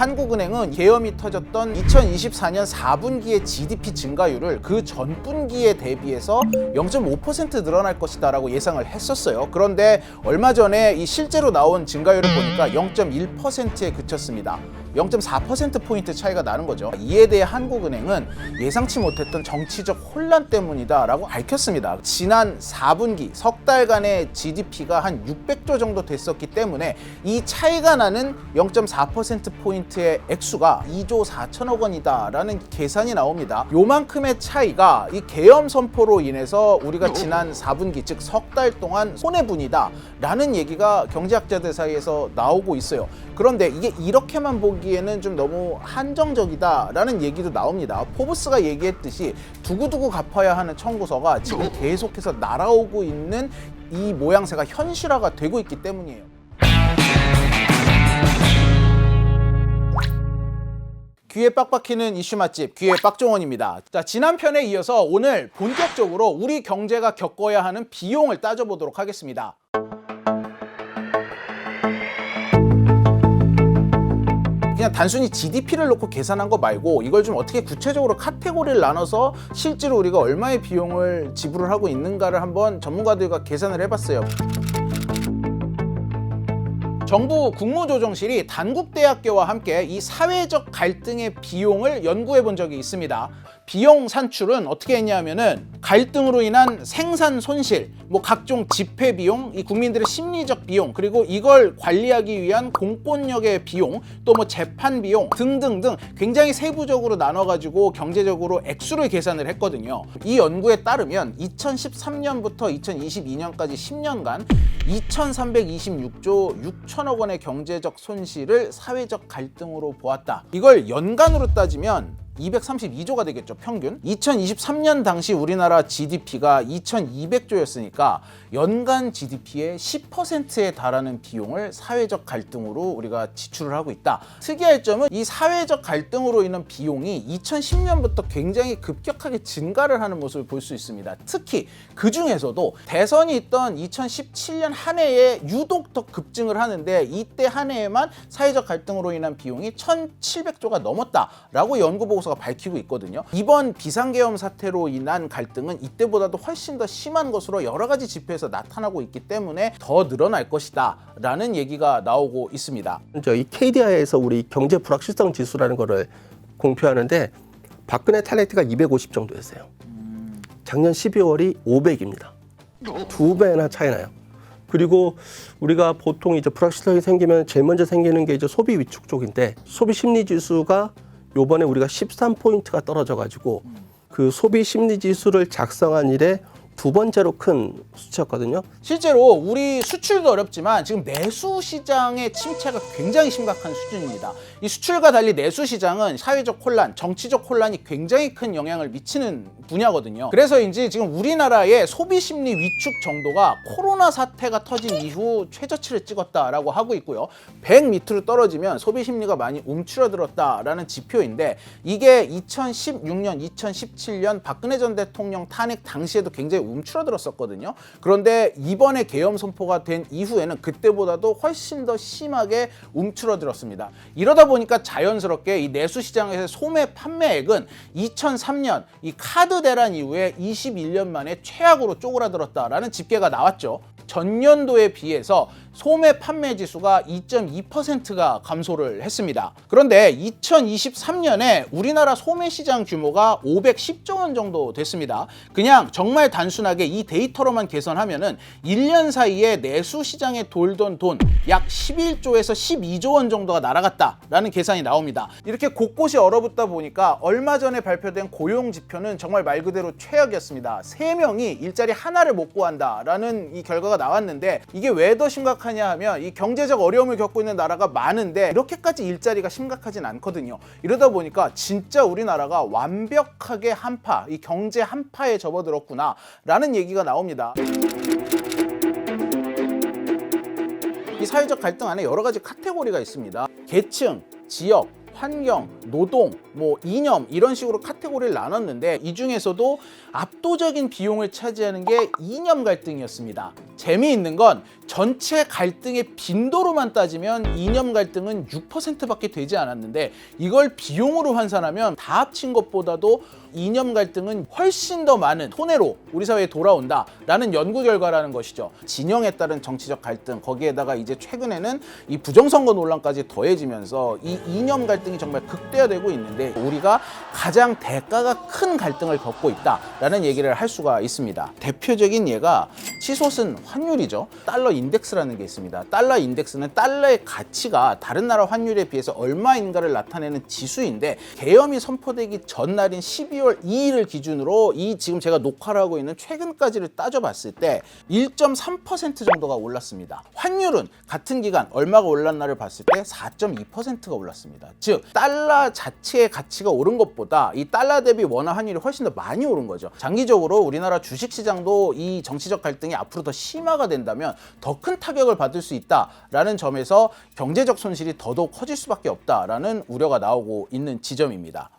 한국은행은 계엄이 터졌던 2024년 4분기의 GDP 증가율을 그 전분기에 대비해서 0.5% 늘어날 것이다라고 예상을 했었어요. 그런데 얼마 전에 이 실제로 나온 증가율을 보니까 0.1%에 그쳤습니다. 0.4%포인트 차이가 나는 거죠. 이에 대해 한국은행은 예상치 못했던 정치적 혼란 때문이다 라고 밝혔습니다. 지난 4분기 석 달간의 GDP가 한 600조 정도 됐었기 때문에 이 차이가 나는 0.4%포인트의 액수가 2조 4천억 원이다 라는 계산이 나옵니다. 요만큼의 차이가 이 계엄 선포로 인해서 우리가 지난 4분기 즉 석 달 동안 손해분이다 라는 얘기가 경제학자들 사이에서 나오고 있어요. 그런데 이게 이렇게만 보기 에는 좀 너무 한정적이다라는 얘기도 나옵니다. 포브스가 얘기했듯이 두고두고 갚아야 하는 청구서가 지금 계속해서 날아오고 있는 이 모양새가 현실화가 되고 있기 때문이에요. 귀에 빡빡히는 이슈 맛집 귀의 빡종원입니다. 자 지난 편에 이어서 오늘 본격적으로 우리 경제가 겪어야 하는 비용을 따져보도록 하겠습니다. 그냥 단순히 GDP를 놓고 계산한 거 말고 이걸 좀 어떻게 구체적으로 카테고리를 나눠서 실제로 우리가 얼마의 비용을 지불을 하고 있는가를 한번 전문가들과 계산을 해봤어요. 정부 국무조정실이 단국대학교와 함께 이 사회적 갈등의 비용을 연구해 본 적이 있습니다. 비용 산출은 어떻게 했냐면은 갈등으로 인한 생산 손실, 뭐 각종 집회 비용, 이 국민들의 심리적 비용, 그리고 이걸 관리하기 위한 공권력의 비용, 또 뭐 재판 비용 등등등 굉장히 세부적으로 나눠가지고 경제적으로 액수를 계산을 했거든요. 이 연구에 따르면 2013년부터 2022년까지 10년간 2,326조 6천억 원의 경제적 손실을 사회적 갈등으로 보았다. 이걸 연간으로 따지면 232조가 되겠죠, 평균. 2023년 당시 우리나라 GDP가 2,200조였으니까 연간 GDP의 10%에 달하는 비용을 사회적 갈등으로 우리가 지출을 하고 있다. 특이할 점은 이 사회적 갈등으로 인한 비용이 2010년부터 굉장히 급격하게 증가를 하는 모습을 볼 수 있습니다. 특히 그 중에서도 대선이 있던 2017년 한 해에 유독 더 급증을 하는데 이때 한 해에만 사회적 갈등으로 인한 비용이 1,700조가 넘었다라고 연구 보고서 가 밝히고 있거든요. 이번 비상계엄 사태로 인한 갈등은 이때보다도 훨씬 더 심한 것으로 여러 가지 지표에서 나타나고 있기 때문에 더 늘어날 것이다 라는 얘기가 나오고 있습니다. 저이 KDI에서 우리 경제 불확실성 지수라는 거를 공표하는데 박근혜 탈레트가 250 정도였어요. 작년 12월이 500입니다. 두 배나 차이 나요. 그리고 우리가 보통 이제 불확실성이 생기면 제일 먼저 생기는 게 이제 소비 위축 쪽인데 소비 심리 지수가 요번에 우리가 13포인트가 떨어져 가지고 그 소비 심리 지수를 작성한 이래 두 번째로 큰 수치였거든요. 실제로 우리 수출도 어렵지만 지금 내수 시장의 침체가 굉장히 심각한 수준입니다. 이 수출과 달리 내수 시장은 사회적 혼란, 정치적 혼란이 굉장히 큰 영향을 미치는 분야거든요. 그래서인지 지금 우리나라의 소비 심리 위축 정도가 코로나 사태가 터진 이후 최저치를 찍었다라고 하고 있고요. 100 밑으로 떨어지면 소비 심리가 많이 움츠러들었다라는 지표인데 이게 2016년, 2017년 박근혜 전 대통령 탄핵 당시에도 굉장히 움츠러들었었거든요. 그런데 이번에 계엄 선포가 된 이후에는 그때보다도 훨씬 더 심하게 움츠러들었습니다. 이러다 보니까 자연스럽게 이 내수 시장에서 소매 판매액은 2003년 이 카드 대란 이후에 21년 만에 최악으로 쪼그라들었다라는 집계가 나왔죠. 전년도에 비해서 소매 판매 지수가 2.2%가 감소를 했습니다. 그런데 2023년에 우리나라 소매 시장 규모가 510조 원 정도 됐습니다. 그냥 정말 단순하게 이 데이터로만 계산하면은 1년 사이에 내수 시장에 돌던 돈 약 11조에서 12조 원 정도가 날아갔다라는 계산이 나옵니다. 이렇게 곳곳이 얼어붙다 보니까 얼마 전에 발표된 고용 지표는 정말 말 그대로 최악이었습니다. 3명이 일자리 하나를 못 구한다라는 이 결과가 나왔는데 이게 왜 더 심각 하냐 하면 이 경제적 어려움을 겪고 있는 나라가 많은데 이렇게까지 일자리가 심각하진 않거든요. 이러다 보니까 진짜 우리나라가 완벽하게 한파, 이 경제 한파에 접어들었구나라는 얘기가 나옵니다. 이 사회적 갈등 안에 여러 가지 카테고리가 있습니다. 계층, 지역, 환경, 노동, 뭐 이념 이런 식으로 카테고리를 나눴는데 이 중에서도 압도적인 비용을 차지하는 게 이념 갈등이었습니다. 재미있는 건 전체 갈등의 빈도로만 따지면 이념 갈등은 6%밖에 되지 않았는데 이걸 비용으로 환산하면 다 합친 것보다도 이념 갈등은 훨씬 더 많은 손해로 우리 사회에 돌아온다라는 연구 결과라는 것이죠. 진영에 따른 정치적 갈등 거기에다가 이제 최근에는 이 부정선거 논란까지 더해지면서 이 이념 갈등이 정말 극대화되고 있는데 우리가 가장 대가가 큰 갈등을 겪고 있다라는 얘기를 할 수가 있습니다. 대표적인 예가 치솟은 환율이죠. 달러 인덱스라는 게 있습니다. 달러 인덱스는 달러의 가치가 다른 나라 환율에 비해서 얼마인가를 나타내는 지수인데 계엄이 선포되기 전날인 12월 2일을 기준으로 이 지금 제가 녹화를 하고 있는 최근까지를 따져봤을 때 1.3% 정도가 올랐습니다. 환율은 같은 기간 얼마가 올랐나를 봤을 때 4.2%가 올랐습니다. 즉 달러 자체의 가치가 오른 것보다 이 달러 대비 원화 환율이 훨씬 더 많이 오른 거죠. 장기적으로 우리나라 주식 시장도 이 정치적 갈등이 앞으로 더 심화가 된다면 더 큰 타격을 받을 수 있다라는 점에서 경제적 손실이 더더욱 커질 수밖에 없다라는 우려가 나오고 있는 지점입니다.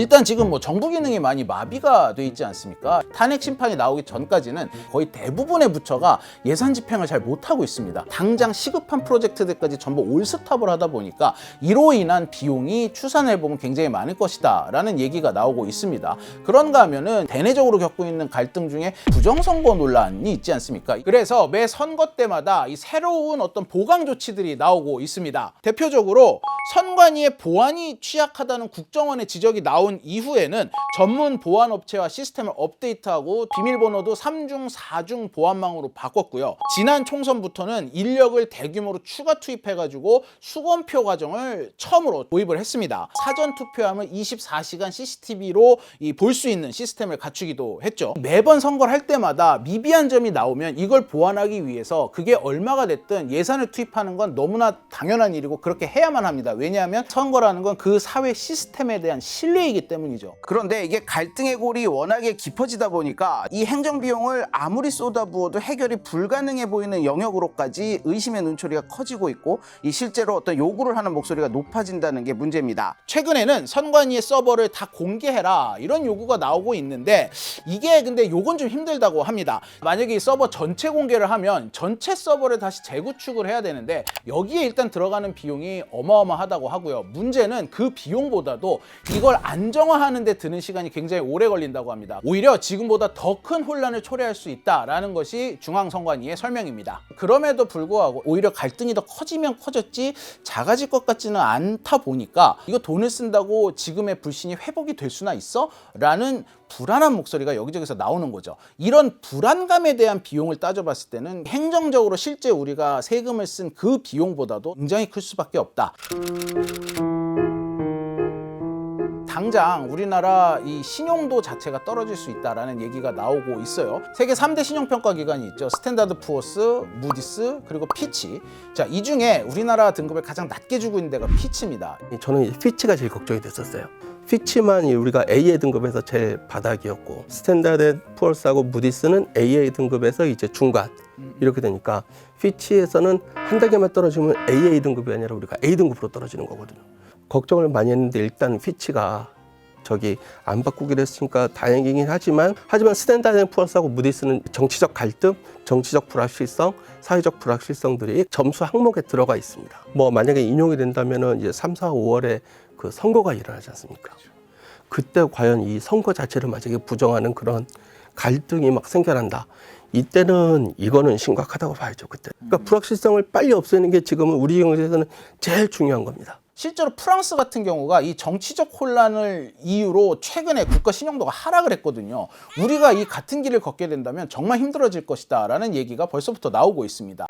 일단 지금 뭐 정부 기능이 많이 마비가 돼 있지 않습니까? 탄핵 심판이 나오기 전까지는 거의 대부분의 부처가 예산 집행을 잘 못하고 있습니다. 당장 시급한 프로젝트들까지 전부 올스탑을 하다 보니까 이로 인한 비용이 추산해 보면 굉장히 많을 것이다 라는 얘기가 나오고 있습니다. 그런가 하면은 대내적으로 겪고 있는 갈등 중에 부정선거 논란이 있지 않습니까? 그래서 매 선거 때마다 이 새로운 어떤 보강 조치들이 나오고 있습니다. 대표적으로 선관위의 보안이 취약하다는 국정원의 지적이 나온 이후에는 전문 보안 업체와 시스템을 업데이트하고 비밀번호도 3중, 4중 보안망으로 바꿨고요. 지난 총선부터는 인력을 대규모로 추가 투입해가지고 수검표 과정을 처음으로 도입을 했습니다. 사전 투표함을 24시간 CCTV로 볼 수 있는 시스템을 갖추기도 했죠. 매번 선거를 할 때마다 미비한 점이 나오면 이걸 보완하기 위해서 그게 얼마가 됐든 예산을 투입하는 건 너무나 당연한 일이고 그렇게 해야만 합니다. 왜냐하면 선거라는 건 그 사회 시스템에 대한 신뢰이기 때문이죠. 그런데 이게 갈등의 골이 워낙에 깊어지다 보니까 이 행정 비용을 아무리 쏟아부어도 해결이 불가능해 보이는 영역으로까지 의심의 눈초리가 커지고 있고 이 실제로 어떤 요구를 하는 목소리가 높아진다는 게 문제입니다. 최근에는 선관위의 서버를 다 공개해라 이런 요구가 나오고 있는데 이게 근데 요건 좀 힘들다고 합니다. 만약에 이 서버 전체 공개를 하면 전체 서버를 다시 재구축을 해야 되는데 여기에 일단 들어가는 비용이 어마어마하다고 하고요. 문제는 그 비용보다도 이걸 안 정화하는 데 드는 시간이 굉장히 오래 걸린다고 합니다. 오히려 지금보다 더 큰 혼란을 초래할 수 있다라는 것이 중앙선관위의 설명입니다. 그럼에도 불구하고 오히려 갈등이 더 커지면 커졌지 작아질 것 같지는 않다 보니까 이거 돈을 쓴다고 지금의 불신이 회복이 될 수나 있어? 라는 불안한 목소리가 여기저기서 나오는 거죠. 이런 불안감에 대한 비용을 따져봤을 때는 행정적으로 실제 우리가 세금을 쓴 그 비용보다도 굉장히 클 수밖에 없다. 당장 우리나라 이 신용도 자체가 떨어질 수 있다라는 얘기가 나오고 있어요. 세계 3대 신용평가 기관이 있죠. 스탠다드 푸어스, 무디스, 그리고 피치. 자, 이 중에 우리나라 등급을 가장 낮게 주고 있는 데가 피치입니다. 저는 이제 피치가 제일 걱정이 됐었어요. 피치만 이 우리가 AA 등급에서 제일 바닥이었고 스탠다드 푸어스하고 무디스는 AA 등급에서 이제 중간 이렇게 되니까 피치에서는 한 단계만 떨어지면 AA 등급이 아니라 우리가 A 등급으로 떨어지는 거거든요. 걱정을 많이 했는데 일단 피치가 저기 안 바꾸기로 했으니까 다행이긴 하지만 하지만 스탠다드 푸어스하고 무디스는 정치적 갈등, 정치적 불확실성, 사회적 불확실성들이 점수 항목에 들어가 있습니다. 뭐 만약에 인용이 된다면은 이제 3, 4, 5월에 그 선거가 일어나지 않습니까? 그때 과연 이 선거 자체를 만약에 부정하는 그런 갈등이 막 생겨난다. 이때는 이거는 심각하다고 봐야죠. 그때. 그러니까 불확실성을 빨리 없애는 게 지금은 우리 경제에서는 제일 중요한 겁니다. 실제로 프랑스 같은 경우가 이 정치적 혼란을 이유로 최근에 국가 신용도가 하락을 했거든요. 우리가 이 같은 길을 걷게 된다면 정말 힘들어질 것이다라는 얘기가 벌써부터 나오고 있습니다.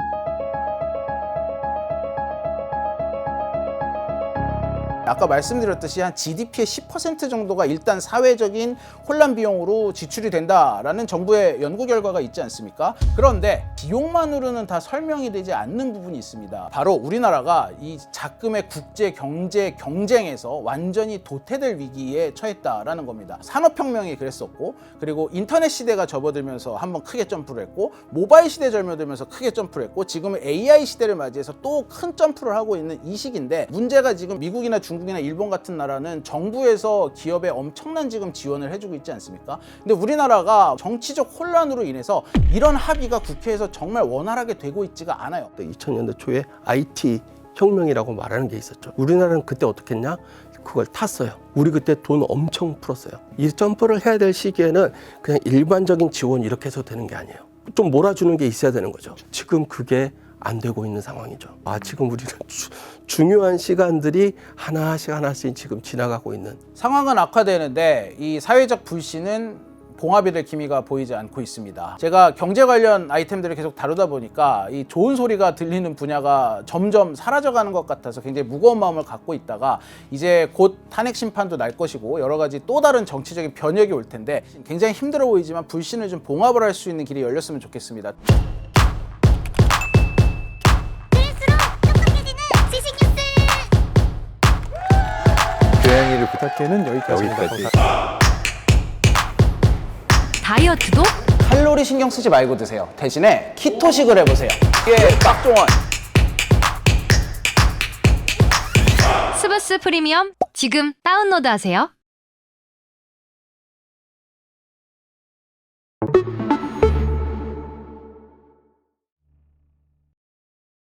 아까 말씀드렸듯이 한 GDP의 10% 정도가 일단 사회적인 혼란 비용으로 지출이 된다라는 정부의 연구 결과가 있지 않습니까? 그런데 비용만으로는 다 설명이 되지 않는 부분이 있습니다. 바로 우리나라가 이 작금의 국제 경제 경쟁에서 완전히 도태될 위기에 처했다라는 겁니다. 산업혁명이 그랬었고 그리고 인터넷 시대가 접어들면서 한번 크게 점프를 했고 모바일 시대 접어들면서 크게 점프를 했고 지금은 AI 시대를 맞이해서 또 큰 점프를 하고 있는 이 시기인데 문제가 지금 미국이나 중국 중국이나 일본 같은 나라는 정부에서 기업에 엄청난 지금 지원을 해주고 있지 않습니까? 근데 우리나라가 정치적 혼란으로 인해서 이런 합의가 국회에서 정말 원활하게 되고 있지가 않아요. 2000년대 초에 IT 혁명이라고 말하는 게 있었죠. 우리나라는 그때 어떻게 했냐? 그걸 탔어요. 우리 그때 돈 엄청 풀었어요. 이 점프를 해야 될 시기에는 그냥 일반적인 지원 이렇게 해서 되는 게 아니에요. 좀 몰아주는 게 있어야 되는 거죠. 지금 그게 안 되고 있는 상황이죠. 아, 지금 우리는 주- 중요한 시간들이 하나씩 하나씩 지금 지나가고 있는 상황은 악화되는데 이 사회적 불신은 봉합이 될 기미가 보이지 않고 있습니다. 제가 경제 관련 아이템들을 계속 다루다 보니까 이 좋은 소리가 들리는 분야가 점점 사라져가는 것 같아서 굉장히 무거운 마음을 갖고 있다가 이제 곧 탄핵 심판도 날 것이고 여러 가지 또 다른 정치적인 변혁이 올 텐데 굉장히 힘들어 보이지만 불신을 좀 봉합을 할 수 있는 길이 열렸으면 좋겠습니다. 부탁해는 여기까지입니다. 여기까지. 다이어트도 칼로리 신경 쓰지 말고 드세요. 대신에 키토식을 해보세요. 이게 빡종원. 스브스 프리미엄 지금 다운로드하세요.